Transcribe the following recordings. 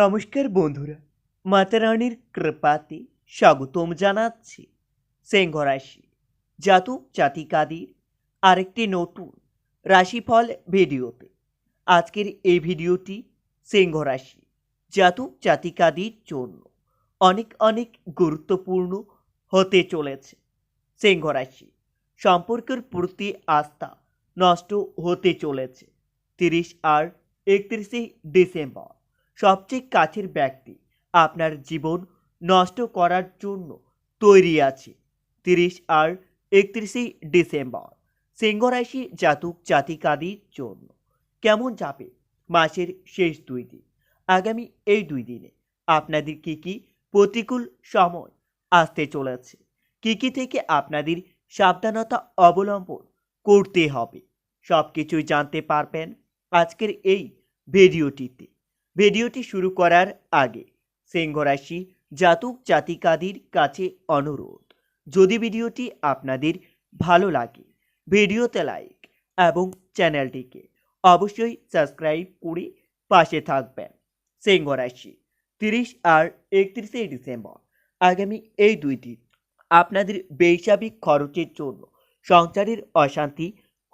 নমস্কার বন্ধুরা, মাতা রানীর কৃপাতে স্বাগতম জানাচ্ছি সিংহ রাশি জাতক জাতিকাদের আরেকটি নতুন রাশিফল ভিডিওতে। আজকের এই ভিডিওটি সিংহ রাশি জাতক জাতিকাদের জন্য অনেক অনেক গুরুত্বপূর্ণ হতে চলেছে। সিংহ রাশি সম্পর্কের প্রতি আস্থা নষ্ট হতে চলেছে। তিরিশ আর একত্রিশে ডিসেম্বর। সবচেয়ে কাছের ব্যক্তি আপনার জীবন নষ্ট করার জন্য তৈরি আছে। তিরিশ আর একত্রিশে ডিসেম্বর সিংহ রাশি জাতক জাতিকাদের জন্য। কেমন যাবে মাসের শেষ দুই দিন? আগামী এই দুই দিনে আপনাদের কি কি প্রতিকূল সময় আসতে চলেছে? কি কি থেকে আপনাদের সাবধানতা অবলম্বন করতে হবে? সব কিছুই জানতে পারবেন আজকের এই ভিডিওটিতে। ভিডিওটি শুরু করার আগে সিংহ রাশি জাতক জাতিকাদের কাছে অনুরোধ, যদি ভিডিওটি আপনাদের ভালো লাগে, ভিডিওতে লাইক এবং চ্যানেলটিকে অবশ্যই সাবস্ক্রাইব করে পাশে থাকবেন। সিংহ রাশি তিরিশ আর একত্রিশে ডিসেম্বর আগামী এই দুই দিন আপনাদের বেসাবিক খরচের জন্য সংসারের অশান্তি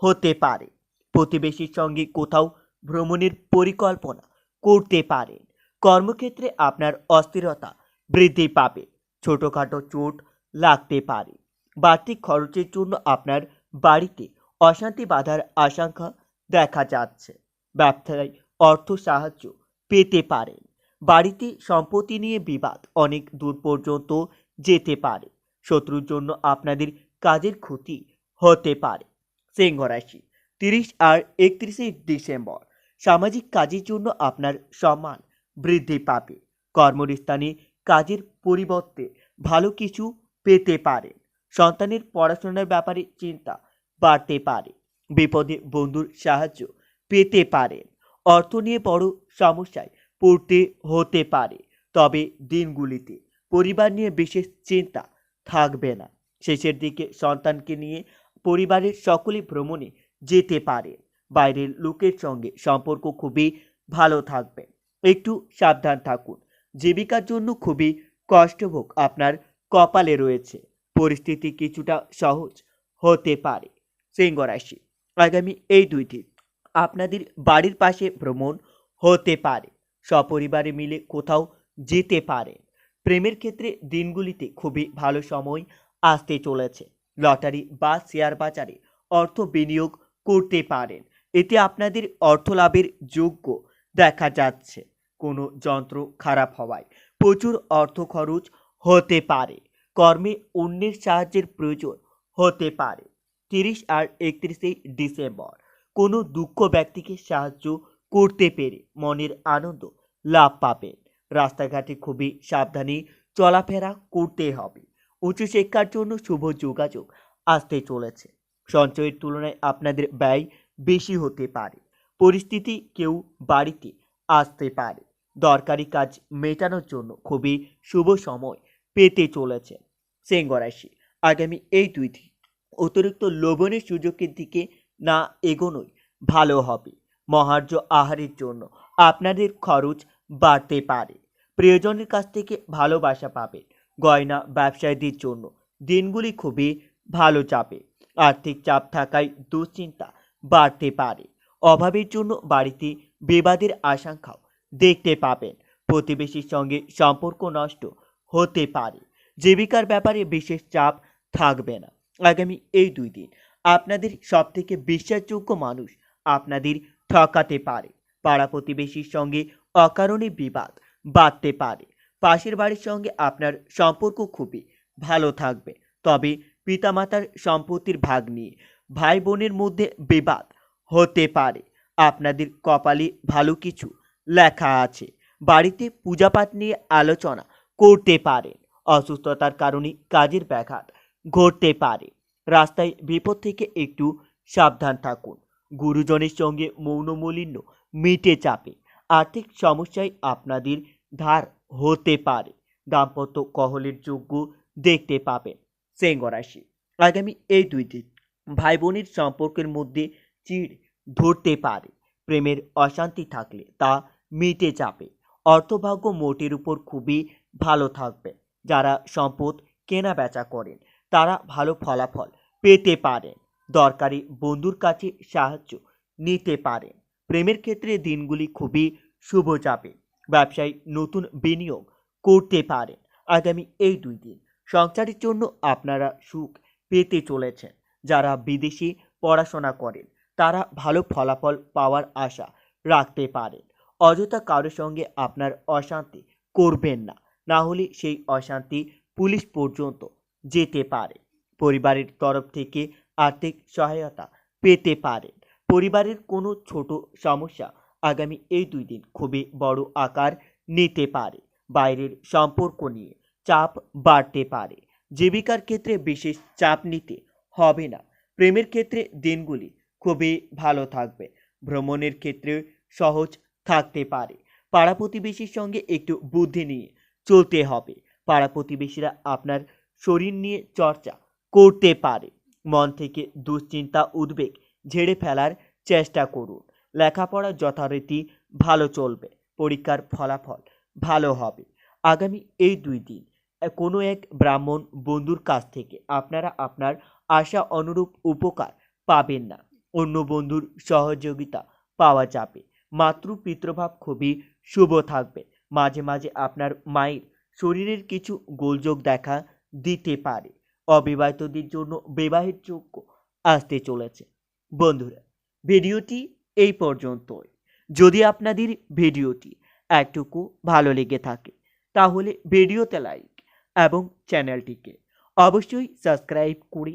হতে পারে। প্রতিবেশীর সঙ্গে কোথাও ভ্রমণের পরিকল্পনা করতে পারেন। কর্মক্ষেত্রে আপনার অস্থিরতা বৃদ্ধি পাবে। ছোটোখাটো চোট লাগতে পারে। বাড়তি খরচের জন্য আপনার বাড়িতে অশান্তি বাধার আশঙ্কা দেখা যাচ্ছে। ব্যবসায় অর্থ সাহায্য পেতে পারেন। বাড়িতে সম্পত্তি নিয়ে বিবাদ অনেক দূর পর্যন্ত যেতে পারে। শত্রুর জন্য আপনাদের কাজের ক্ষতি হতে পারে। সিংহ রাশি, তিরিশ আর একত্রিশে ডিসেম্বর। সামাজিক কাজের জন্য আপনার সম্মান বৃদ্ধি পাবে। কর্মস্থানে কাজের পরিবর্তে ভালো কিছু পেতে পারেন। সন্তানের পড়াশোনার ব্যাপারে চিন্তা বাড়তে পারে। বিপদে বন্ধুর সাহায্য পেতে পারেন। অর্থ নিয়ে বড় সমস্যায় পড়তে হতে পারে। তবে দিনগুলিতে পরিবার নিয়ে বিশেষ চিন্তা থাকবে না। শেষের দিকে সন্তানকে নিয়ে পরিবারের সকলে ভ্রমণে যেতে পারে বাইরের লোকের সঙ্গে সম্পর্ক খুবই ভালো থাকবে। একটু সাবধান থাকুন। জীবিকার জন্য খুবই কষ্টভোগ আপনার কপালে রয়েছে। পরিস্থিতি কিছুটা সহজ হতে পারে। সিংহ রাশি, আগামী এই দুই দিন আপনাদের বাড়ির পাশে ভ্রমণ হতে পারে। সপরিবারে মিলে কোথাও যেতে পারে। প্রেমের ক্ষেত্রে দিনগুলিতে খুবই ভালো সময় আসতে চলেছে। লটারি বা শেয়ার বাজারে অর্থ বিনিয়োগ করতে পারেন। এতে আপনাদের অর্থ লাভের যোগ্য দেখা যাচ্ছে। কোনো যন্ত্র খারাপ হওয়ায় প্রচুর অর্থ খরচ হতে পারে। কর্মে অন্যের সাহায্যের প্রয়োজন হতে পারে। তিরিশ আর একত্রিশে ডিসেম্বর। কোনো দুঃখ ব্যক্তিকে সাহায্য করতে পেরে মনের আনন্দ লাভ পাবেন। রাস্তাঘাটে খুবই সাবধানে চলাফেরা করতে হবে। উচ্চশিক্ষার জন্য শুভ যোগাযোগ আসতে চলেছে। সঞ্চয়ের তুলনায় আপনাদের ব্যয় বেশি হতে পারে। পরিস্থিতি কেউ বাড়িতে আসতে পারে। দরকারি কাজ মেটানোর জন্য খুবই শুভ সময় পেতে চলেছে সিংহ রাশি। আগামী এই দুই দিন অতিরিক্ত লোভনের সুযোগের দিকে না এগোনোই ভালো হবে। মহার্য আহারের জন্য আপনাদের খরচ বাড়তে পারে। প্রিয়জনের কাছ থেকে ভালোবাসা পাবেন। গয়না ব্যবসায়ীদের জন্য দিনগুলি খুবই ভালো যাবে। আর্থিক চাপ থাকায় দুশ্চিন্তা বাড়তে পারে। অভাবের জন্য বাড়িতে বিবাদের আশঙ্কাও দেখতে পাবেন। প্রতিবেশীর সঙ্গে সম্পর্ক নষ্ট হতে পারে। জীবিকার ব্যাপারে বিশেষ চাপ থাকবে না। আগামী এই দুই দিন আপনাদের সবথেকে বিশ্বাসযোগ্য মানুষ আপনাদের ঠকাতে পারে। পাড়া প্রতিবেশীর সঙ্গে অকারণে বিবাদ বাড়তে পারে। পাশের বাড়ির সঙ্গে আপনার সম্পর্ক খুবই ভালো থাকবে। তবে পিতামাতার সম্পত্তির ভাগ নিয়ে ভাই বোনের মধ্যে বিবাদ হতে পারে। আপনাদের কপালে ভালো কিছু লেখা আছে। বাড়িতে পূজাপাঠ নিয়ে আলোচনা করতে পারেন। অসুস্থতার কারণে কাজের ব্যাঘাত ঘটতে পারে। রাস্তায় বিপদ থেকে একটু সাবধান থাকুন। গুরুজনের সঙ্গে মৌনমলিন্য মিটে চাপে আর্থিক সমস্যায় আপনাদের ধার হতে পারে। দাম্পত্য কহলের যোগ্য দেখতে পাবেন। সিংহ আগামী এই দুই দিন ভাই বোনের সম্পর্কের মধ্যে চিড় ধরতে পারে। প্রেমের অশান্তি থাকলে তা মিটে যাবে। অর্থভাগ্য মোটের উপর খুবই ভালো থাকবে। যারা সম্পদ কেনা বেচা করেন, তারা ভালো ফলাফল পেতে পারেন। দরকারি বন্ধুর কাছে সাহায্য নিতে পারেন। প্রেমের ক্ষেত্রে দিনগুলি খুবই শুভ যাবে। ব্যবসায় নতুন বিনিয়োগ করতে পারেন। আগামী এই দুই দিন সংসারের জন্য আপনারা সুখ পেতে চলেছেন। যারা বিদেশি পড়াশোনা করেন, তারা ভালো ফলাফল পাওয়ার আশা রাখতে পারেন। অযথা কারোর সঙ্গে আপনার অশান্তি করবেন না না হলে সেই অশান্তি পুলিশ পর্যন্ত যেতে পারে। পরিবারের তরফ থেকে আর্থিক সহায়তা পেতে পারেন। পরিবারের কোনো ছোট সমস্যা আগামী এই দুই দিন খুবই বড় আকার নিতে পারে। বাইরের সম্পর্ক নিয়ে চাপ বাড়তে পারে। জীবিকার ক্ষেত্রে বিশেষ চাপ নিতে হবে না। প্রেমের ক্ষেত্রে দিনগুলি খুবই ভালো থাকবে। ভ্রমণের ক্ষেত্রে সহজ থাকতে পারে। পাড়া প্রতিবেশীর সঙ্গে একটু বুদ্ধি নিয়ে চলতে হবে। পাড়া প্রতিবেশীরা আপনার শরীর নিয়ে চর্চা করতে পারে। মন থেকে দুশ্চিন্তা, উদ্বেগ ঝেড়ে ফেলার চেষ্টা করুন। লেখাপড়া যথারীতি ভালো চলবে। পরীক্ষার ফলাফল ভালো হবে। আগামী এই দুই দিন, কোনো এক ব্রাহ্মণ বন্ধুর কাছ থেকে আপনারা আপনার আশা অনুরূপ উপকার পাবেন না। অন্য বন্ধুর সহযোগিতা পাওয়া যাবে। মাতৃ পিতৃভাব খুবই শুভ থাকবে। মাঝে মাঝে আপনার মায়ের শরীরের কিছু গোলযোগ দেখা দিতে পারে। অবিবাহিতদের জন্য বিবাহের যোগ্য আসতে চলেছে। বন্ধুরা, ভিডিওটি এই পর্যন্তই। যদি আপনাদের ভিডিওটি একটুকু ভালো লেগে থাকে, তাহলে ভিডিওতে লাইক এবং চ্যানেলটিকে অবশ্যই সাবস্ক্রাইব করে